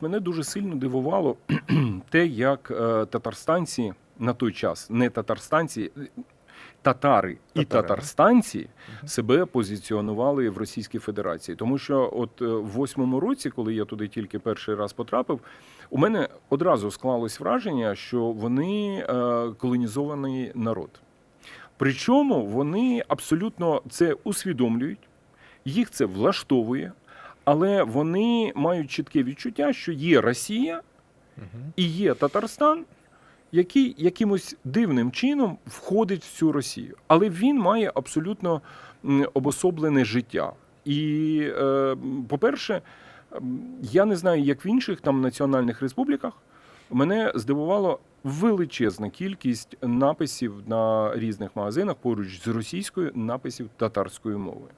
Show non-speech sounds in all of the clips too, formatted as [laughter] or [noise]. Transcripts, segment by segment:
Мене дуже сильно дивувало [clears throat] те, як е, татарстанці на той час, не татарстанці, татари і Татари, татарстанці себе позиціонували в Російській Федерації. Тому що, от е, в восьмому році, коли я туди тільки перший раз потрапив, у мене одразу склалось враження, що вони е, колонізований народ. Причому вони абсолютно це усвідомлюють, їх це влаштовує, але вони мають чітке відчуття, що є Росія і є Татарстан, який якимось дивним чином входить в цю Росію. Але він має абсолютно обособлене життя. І, е, по-перше, я не знаю, як в інших там національних республіках. Мене здивувала величезна кількість написів на різних магазинах поруч з російською написів татарською мовою.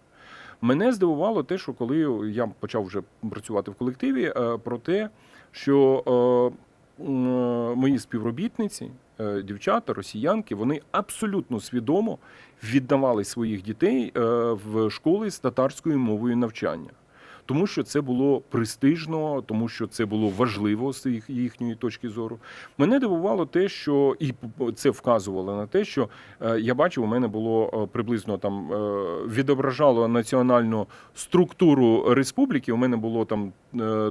Мене здивувало те, що коли я почав вже працювати в колективі, е, про те, що е, е, мої співробітниці, дівчата, росіянки, вони абсолютно свідомо віддавали своїх дітей в школи з татарською мовою навчання. Тому що це було престижно, тому що це було важливо з їх, їхньої точки зору. Мене дивувало те, що і це вказувало на те, що е, я бачив, у мене було е, приблизно там е, відображало національну структуру республіки. У мене було там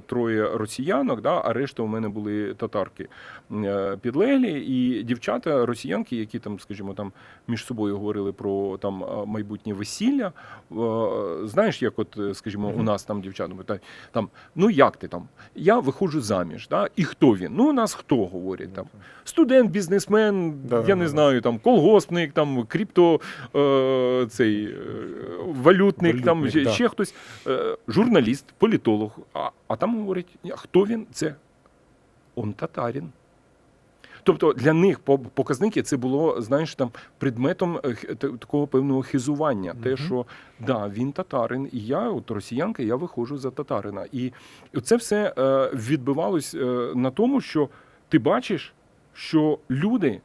троє росіянок, да, а решта у мене були татарки е, підлеглі, і дівчата росіянки, які там, скажімо, там між собою говорили про там е, майбутнє весілля. Е, Знаєш, як от, е, скажімо, у нас там дівчата питають, там, ну як ти там? Я виходжу заміж, да? і хто він? Ну, у нас хто говорять там? Студент, бізнесмен, Да, я да, не да. знаю, там колгоспник, там крипто е, цей е, валютник, там ще, да. ще хтось, е, журналіст, політолог. А, а там говорять, хто він? Це он татарин. Тобто для них показники це було, знаєш, там предметом е, такого певного хизування. Те, що да, він татарин, і я, от росіянка, я виходжу за татарина. І це все е, відбивалось е, на тому, що ти бачиш, що люди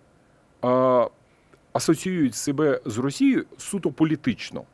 асоціюють себе з Росією суто політично.